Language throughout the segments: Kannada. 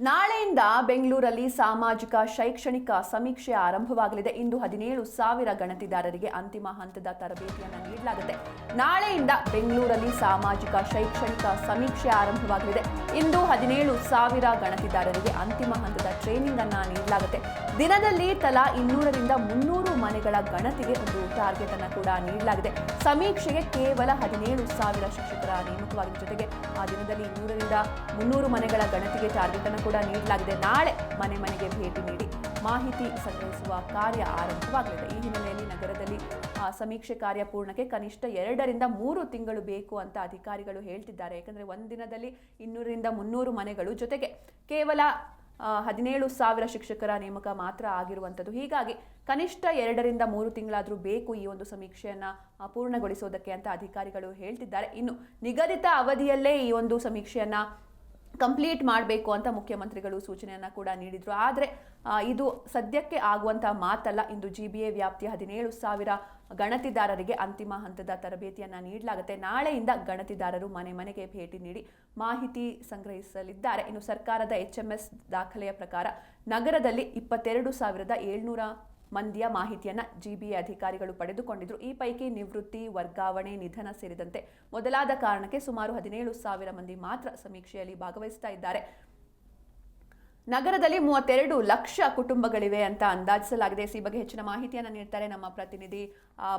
ನಾಳೆಯಿಂದ ಬೆಂಗಳೂರಲ್ಲಿ ಸಾಮಾಜಿಕ ಶೈಕ್ಷಣಿಕ ಸಮೀಕ್ಷೆ ಆರಂಭವಾಗಲಿದೆ. ಇಂದು ಹದಿನೇಳು ಸಾವಿರ ಗಣತಿದಾರರಿಗೆ ಅಂತಿಮ ಹಂತದ ತರಬೇತಿಯನ್ನು ನೀಡಲಾಗುತ್ತೆ. ನಾಳೆಯಿಂದ ಬೆಂಗಳೂರಲ್ಲಿ ಸಾಮಾಜಿಕ, ಶೈಕ್ಷಣಿಕ ಸಮೀಕ್ಷೆ ಆರಂಭವಾಗಲಿದೆ. ಇಂದು ಹದಿನೇಳು ಸಾವಿರ ಗಣತಿದಾರರಿಗೆ ಅಂತಿಮ ಹಂತದ ಟ್ರೈನಿಂಗ್ ಅನ್ನು ನೀಡಲಾಗುತ್ತೆ. ದಿನದಲ್ಲಿ ತಲಾ ಇನ್ನೂರರಿಂದ ಮುನ್ನೂರು ಮನೆಗಳ ಗಣತಿಗೆ ಒಂದು ಟಾರ್ಗೆಟ್ ಅನ್ನು ಕೂಡ ನೀಡಲಾಗಿದೆ. ಸಮೀಕ್ಷೆಗೆ ಕೇವಲ ಹದಿನೇಳು ಸಾವಿರ ಶಿಕ್ಷಕರ ನೇಮಕವಾಗಿದ್ದ ಜೊತೆಗೆ ಆ ದಿನದಲ್ಲಿ ಇನ್ನೂರರಿಂದ ಮುನ್ನೂರು ಮನೆಗಳ ಗಣತಿಗೆ ಟಾರ್ಗೆಟ್ ಅನ್ನು ಕೂಡ ನೀಡಲಾಗಿದೆ. ನಾಳೆ ಮನೆ ಮನೆಗೆ ಭೇಟಿ ನೀಡಿ ಮಾಹಿತಿ ಸಂಗ್ರಹಿಸುವ ಕಾರ್ಯ ಆರಂಭವಾಗಲಿದೆ. ಈ ಹಿನ್ನೆಲೆಯಲ್ಲಿ ನಗರದಲ್ಲಿ ಸಮೀಕ್ಷೆ ಕಾರ್ಯ ಪೂರ್ಣಕ್ಕೆ ಕನಿಷ್ಠ ಎರಡರಿಂದ ಮೂರು ತಿಂಗಳು ಬೇಕು ಅಂತ ಅಧಿಕಾರಿಗಳು ಹೇಳ್ತಿದ್ದಾರೆ. ಯಾಕಂದ್ರೆ ಒಂದಿನದಲ್ಲಿ ಇನ್ನೂರರಿಂದ ಮುನ್ನೂರು ಮನೆಗಳು ಜೊತೆಗೆ ಕೇವಲ ಹದಿನೇಳು ಸಾವಿರ ಶಿಕ್ಷಕರ ನೇಮಕ ಮಾತ್ರ ಆಗಿರುವಂಥದ್ದು. ಹೀಗಾಗಿ ಕನಿಷ್ಠ ಎರಡರಿಂದ ಮೂರು ತಿಂಗಳಾದರೂ ಬೇಕು ಈ ಒಂದು ಸಮೀಕ್ಷೆಯನ್ನು ಪೂರ್ಣಗೊಳಿಸೋದಕ್ಕೆ ಅಂತ ಅಧಿಕಾರಿಗಳು ಹೇಳ್ತಿದ್ದಾರೆ. ಇನ್ನು ನಿಗದಿತ ಅವಧಿಯಲ್ಲೇ ಈ ಒಂದು ಸಮೀಕ್ಷೆಯನ್ನು ಕಂಪ್ಲೀಟ್ ಮಾಡಬೇಕು ಅಂತ ಮುಖ್ಯಮಂತ್ರಿಗಳು ಸೂಚನೆಯನ್ನು ಕೂಡ ನೀಡಿದರು. ಆದರೆ ಇದು ಸದ್ಯಕ್ಕೆ ಆಗುವಂಥ ಮಾತಲ್ಲ. ಇಂದು ಜಿ ಬಿ ಎ ವ್ಯಾಪ್ತಿಯ ಹದಿನೇಳು ಸಾವಿರ ಗಣತಿದಾರರಿಗೆ ಅಂತಿಮ ಹಂತದ ತರಬೇತಿಯನ್ನು ನೀಡಲಾಗುತ್ತೆ. ನಾಳೆಯಿಂದ ಗಣತಿದಾರರು ಮನೆ ಮನೆಗೆ ಭೇಟಿ ನೀಡಿ ಮಾಹಿತಿ ಸಂಗ್ರಹಿಸಲಿದ್ದಾರೆ. ಇನ್ನು ಸರ್ಕಾರದ ಎಚ್ ಎಂ ಎಸ್ ದಾಖಲೆಯ ಪ್ರಕಾರ ನಗರದಲ್ಲಿ ಇಪ್ಪತ್ತೆರಡು ಸಾವಿರದ ಏಳ್ನೂರ ಮಂದಿಯ ಮಾಹಿತಿಯನ್ನ ಜಿಬಿಎ ಅಧಿಕಾರಿಗಳು ಪಡೆದುಕೊಂಡಿದ್ರು. ಈ ಪೈಕಿ ನಿವೃತ್ತಿ, ವರ್ಗಾವಣೆ, ನಿಧನ ಸೇರಿದಂತೆ ಮೊದಲಾದ ಕಾರಣಕ್ಕೆ ಸುಮಾರು ಹದಿನೇಳು ಸಾವಿರ ಮಂದಿ ಮಾತ್ರ ಸಮೀಕ್ಷೆಯಲ್ಲಿ ಭಾಗವಹಿಸ್ತಾ ಇದ್ದಾರೆ. ನಗರದಲ್ಲಿ ಮೂವತ್ತೆರಡು ಲಕ್ಷ ಕುಟುಂಬಗಳಿವೆ ಅಂತ ಅಂದಾಜಿಸಲಾಗಿದೆ. ಈ ಬಗ್ಗೆ ಹೆಚ್ಚಿನ ಮಾಹಿತಿಯನ್ನು ನೀಡ್ತಾರೆ ನಮ್ಮ ಪ್ರತಿನಿಧಿ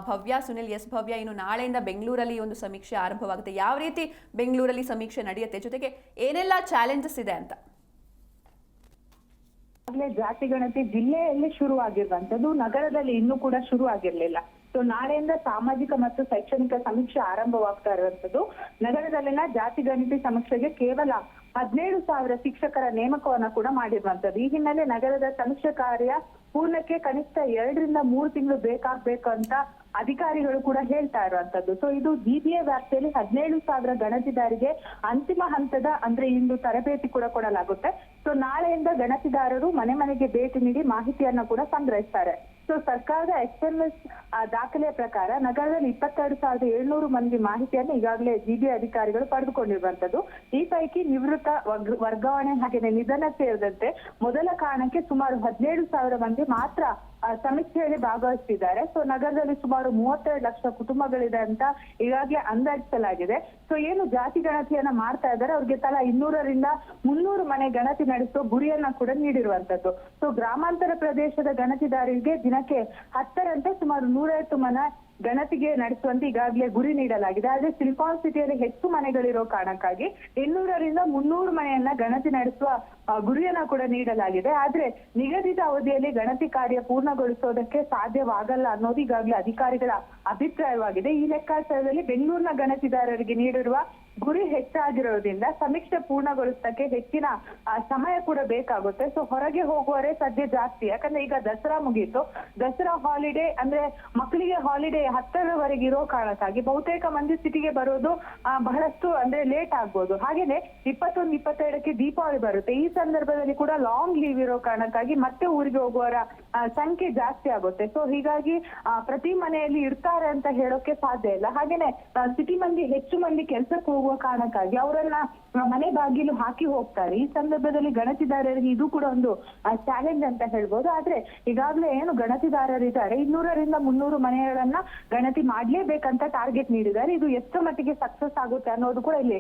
ಭವ್ಯ ಸುನಿಲ್. ಎಸ್ ಭವ್ಯ, ಇನ್ನು ನಾಳೆಯಿಂದ ಬೆಂಗಳೂರಲ್ಲಿ ಒಂದು ಸಮೀಕ್ಷೆ ಆರಂಭವಾಗುತ್ತೆ. ಯಾವ ರೀತಿ ಬೆಂಗಳೂರಲ್ಲಿ ಸಮೀಕ್ಷೆ ನಡೆಯುತ್ತೆ? ಜೊತೆಗೆ ಏನೆಲ್ಲ ಚಾಲೆಂಜಸ್ ಇದೆ ಅಂತ? ಜಾತಿ, ಗಣತಿ ಜಿಲ್ಲೆಯಲ್ಲಿ ಶುರು ಆಗಿರುವಂತದ್ದು ನಗರದಲ್ಲಿ ಇನ್ನೂ ಕೂಡ ಶುರು ಆಗಿರ್ಲಿಲ್ಲ ಸೊ ನಾಳೆಯಿಂದ ಸಾಮಾಜಿಕ ಮತ್ತು ಶೈಕ್ಷಣಿಕ ಸಮೀಕ್ಷೆ ಆರಂಭವಾಗ್ತಾ ಇರುವಂತದ್ದು ನಗರದಲ್ಲಿನ ಜಾತಿ ಗಣತಿ ಸಮೀಕ್ಷೆಗೆ ಕೇವಲ ಹದಿನೇಳು ಸಾವಿರ ಶಿಕ್ಷಕರ ನೇಮಕವನ್ನ ಕೂಡ ಮಾಡಿರುವಂತದ್ದು ಈ ಹಿನ್ನೆಲೆ ನಗರದ ಸಮೀಕ್ಷೆ ಕಾರ್ಯ ಪೂರ್ಣಕ್ಕೆ ಕನಿಷ್ಠ ಎರಡರಿಂದ ಮೂರು ತಿಂಗಳು ಬೇಕಾಗ್ಬೇಕು ಅಂತ ಅಧಿಕಾರಿಗಳು ಕೂಡ ಹೇಳ್ತಾ ಇರುವಂತದ್ದು ಸೊ ಇದು ಜಿಬಿಎ ವ್ಯಾಪ್ತಿಯಲ್ಲಿ ಹದಿನೇಳು ಸಾವಿರ ಗಣತಿದಾರಿಗೆ ಅಂತಿಮ ಹಂತದ, ಅಂದ್ರೆ ಇಂದು ತರಬೇತಿ ಕೂಡ ಕೊಡಲಾಗುತ್ತೆ. ಸೊ ನಾಳೆಯಿಂದ ಗಣತಿದಾರರು ಮನೆ ಮನೆಗೆ ಭೇಟಿ ನೀಡಿ ಮಾಹಿತಿಯನ್ನ ಕೂಡ ಸಂಗ್ರಹಿಸ್ತಾರೆ. ಸೊ ಸರ್ಕಾರದ ಎಸ್ ಎಸ್ ದಾಖಲೆಯ ಪ್ರಕಾರ ನಗರದಲ್ಲಿ ಇಪ್ಪತ್ತೆರಡು ಸಾವಿರದ ಏಳ್ನೂರು ಮಂದಿ ಮಾಹಿತಿಯನ್ನು ಈಗಾಗಲೇ ಜಿಬಿ ಅಧಿಕಾರಿಗಳು ಪಡೆದುಕೊಂಡಿರುವಂತದ್ದು ಈ ಪೈಕಿ ನಿವೃತ್ತ ವರ್ಗಾವಣೆ ಹಾಗೆಯೇ ನಿಧನ ಸೇರಿದಂತೆ ಮೊದಲ ಕಾರಣಕ್ಕೆ ಸುಮಾರು ಹದಿನೇಳು ಸಾವಿರ ಮಂದಿ ಮಾತ್ರ ಸಮೀಕ್ಷೆಯಲ್ಲಿ ಭಾಗವಹಿಸಿದ್ದಾರೆ ಸೊ ನಗರದಲ್ಲಿ ಸುಮಾರು ಮೂವತ್ತೆರಡು ಲಕ್ಷ ಕುಟುಂಬಗಳಿದೆ ಅಂತ ಈಗಾಗಲೇ ಅಂದಾಜಿಸಲಾಗಿದೆ. ಸೊ ಏನು ಜಾತಿ ಗಣತಿಯನ್ನ ಮಾಡ್ತಾ ಇದ್ದಾರೆ, ಅವ್ರಿಗೆ ತಲಾ ಇನ್ನೂರರಿಂದ ಮುನ್ನೂರು ಮನೆ ಗಣತಿ ನಡೆಸುವ ಗುರಿಯನ್ನ ಕೂಡ ನೀಡಿರುವಂತದ್ದು. ಸೊ ಗ್ರಾಮಾಂತರ ಪ್ರದೇಶದ ಗಣತಿದಾರರಿಗೆ ದಿನಕ್ಕೆ ಹತ್ತರಂತೆ ಸುಮಾರು ನೂರೈವತ್ತು ಮನೆ ಗಣತಿಗೆ ನಡೆಸುವಂತೆ ಈಗಾಗಲೇ ಗುರಿ ನೀಡಲಾಗಿದೆ. ಆದ್ರೆ ಸಿಲಿಕಾನ್ ಸಿಟಿಯಲ್ಲಿ ಹೆಚ್ಚು ಮನೆಗಳಿರೋ ಕಾರಣಕ್ಕಾಗಿ ಇನ್ನೂರರಿಂದ ಮುನ್ನೂರು ಮನೆಯನ್ನ ಗಣತಿ ನಡೆಸುವ ಗುರಿಯನ್ನ ಕೂಡ ನೀಡಲಾಗಿದೆ. ಆದ್ರೆ ನಿಗದಿತ ಅವಧಿಯಲ್ಲಿ ಗಣತಿ ಕಾರ್ಯ ಪೂರ್ಣಗೊಳಿಸೋದಕ್ಕೆ ಸಾಧ್ಯವಾಗಲ್ಲ ಅನ್ನೋದು ಈಗಾಗಲೇ ಅಧಿಕಾರಿಗಳ ಅಭಿಪ್ರಾಯವಾಗಿದೆ. ಈ ಲೆಕ್ಕಾಚಾರದಲ್ಲಿ ಬೆಂಗಳೂರಿನ ಗಣತಿದಾರರಿಗೆ ನೀಡಿರುವ ಗುರಿ ಹೆಚ್ಚಾಗಿರೋದ್ರಿಂದ ಸಮೀಕ್ಷೆ ಪೂರ್ಣಗೊಳಿಸಕ್ಕೆ ಹೆಚ್ಚಿನ ಸಮಯ ಕೂಡ ಬೇಕಾಗುತ್ತೆ. ಸೊ ಹೊರಗೆ ಹೋಗುವವರೇ ಸದ್ಯ ಜಾಸ್ತಿ. ಯಾಕಂದ್ರೆ ಈಗ ದಸರಾ ಮುಗೀತು. ದಸರಾ ಹಾಲಿಡೇ ಅಂದ್ರೆ ಮಕ್ಕಳಿಗೆ ಹಾಲಿಡೇ ಹತ್ತರವರೆಗೆ ಇರೋ ಕಾರಣಕ್ಕಾಗಿ ಬಹುತೇಕ ಮಂದಿ ಸಿಟಿಗೆ ಬರೋದು ಬಹಳಷ್ಟು ಅಂದ್ರೆ ಲೇಟ್ ಆಗ್ಬೋದು. ಹಾಗೇನೆ ಇಪ್ಪತ್ತೊಂದು, ಇಪ್ಪತ್ತೆರಡಕ್ಕೆ ದೀಪಾವಳಿ ಬರುತ್ತೆ. ಈ ಸಂದರ್ಭದಲ್ಲಿ ಕೂಡ ಲಾಂಗ್ ಲೀವ್ ಇರೋ ಕಾರಣಕ್ಕಾಗಿ ಮತ್ತೆ ಊರಿಗೆ ಹೋಗುವವರ ಸಂಖ್ಯೆ ಜಾಸ್ತಿ ಆಗುತ್ತೆ. ಸೊ ಹೀಗಾಗಿ ಪ್ರತಿ ಮನೆಯಲ್ಲಿ ಇರ್ತಾರೆ ಅಂತ ಹೇಳೋಕೆ ಸಾಧ್ಯ ಇಲ್ಲ. ಹಾಗೇನೆ ಸಿಟಿ ಮಂದಿ, ಹೆಚ್ಚು ಮಂದಿ ಕೆಲ್ಸಕ್ಕೆ ಹೋಗುವ ಕಾರಣಕ್ಕಾಗಿ ಅವರನ್ನ ಮನೆ ಬಾಗಿಲು ಹಾಕಿ ಹೋಗ್ತಾರೆ. ಈ ಸಂದರ್ಭದಲ್ಲಿ ಗಣತಿದಾರರಿಗೆ ಇದು ಕೂಡ ಒಂದು ಚಾಲೆಂಜ್ ಅಂತ ಹೇಳ್ಬೋದು. ಆದ್ರೆ ಈಗಾಗಲೇ ಏನು ಗಣತಿದಾರರಿದ್ದಾರೆ? ಇನ್ನೂರರಿಂದ ಮುನ್ನೂರು ಮನೆಗಳನ್ನ ಗಣತಿ ಮಾಡ್ಲೇಬೇಕಂತ ಟಾರ್ಗೆಟ್ ನೀಡಿದ್ದಾರೆ. ಇದು ಎಷ್ಟು ಮಟ್ಟಿಗೆ ಸಕ್ಸಸ್ ಆಗುತ್ತೆ ಅನ್ನೋದು ಕೂಡ ಇಲ್ಲಿ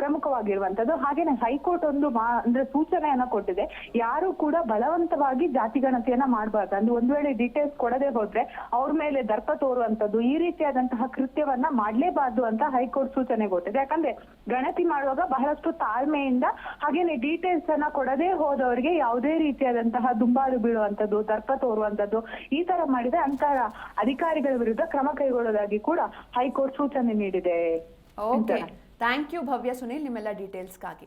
ಪ್ರಮುಖವಾಗಿರುವಂತದ್ದು. ಹಾಗೇನೆ ಹೈಕೋರ್ಟ್ ಒಂದು ಮಾ, ಅಂದ್ರೆ ಸೂಚನೆಯನ್ನ ಕೊಟ್ಟಿದೆ. ಯಾರು ಕೂಡ ಬಲವಂತವಾಗಿ ಜಾತಿ ಗಣತಿಯನ್ನ ಮಾಡಬಾರ್ದು. ಅಂದ್ರೆ ಒಂದು ವೇಳೆ ಡೀಟೇಲ್ಸ್ ಕೊಡದೆ ಹೋದ್ರೆ ಅವ್ರ ಮೇಲೆ ದರ್ಪ ತೋರುವಂತದ್ದು ಈ ರೀತಿಯಾದಂತಹ ಕೃತ್ಯವನ್ನ ಮಾಡ್ಲೇಬಾರ್ದು ಅಂತ ಹೈಕೋರ್ಟ್ ಸೂಚನೆ ಕೊಟ್ಟಿದೆ. ಯಾಕಂದ್ರೆ ಗಣತಿ ಮಾಡುವಾಗ ಬಹಳಷ್ಟು ತಾಳ್ಮೆಯಿಂದ ಹಾಗೇನೆ ಡೀಟೇಲ್ಸ್ ಅನ್ನ ಕೊಡದೆ ಹೋದವರಿಗೆ ಯಾವುದೇ ರೀತಿಯಾದಂತಹ ದುಂಬಾರು ಬೀಳುವಂತದ್ದು, ದರ್ಪ ತೋರುವಂತದ್ದು ಈ ತರ ಮಾಡಿದ್ರೆ ಅಂತಹ ಅಧಿಕಾರಿಗಳ ವಿರುದ್ಧ ಕ್ರಮ ಕೈಗೊಳ್ಳೋದಾಗಿ ಕೂಡ ಹೈಕೋರ್ಟ್ ಸೂಚನೆ ನೀಡಿದೆ. Okay thank you Bhavya Sunil ನಿಮ್ಮೆಲ್ಲ ಡೀಟೇಲ್ಸ್ಗಾಗಿ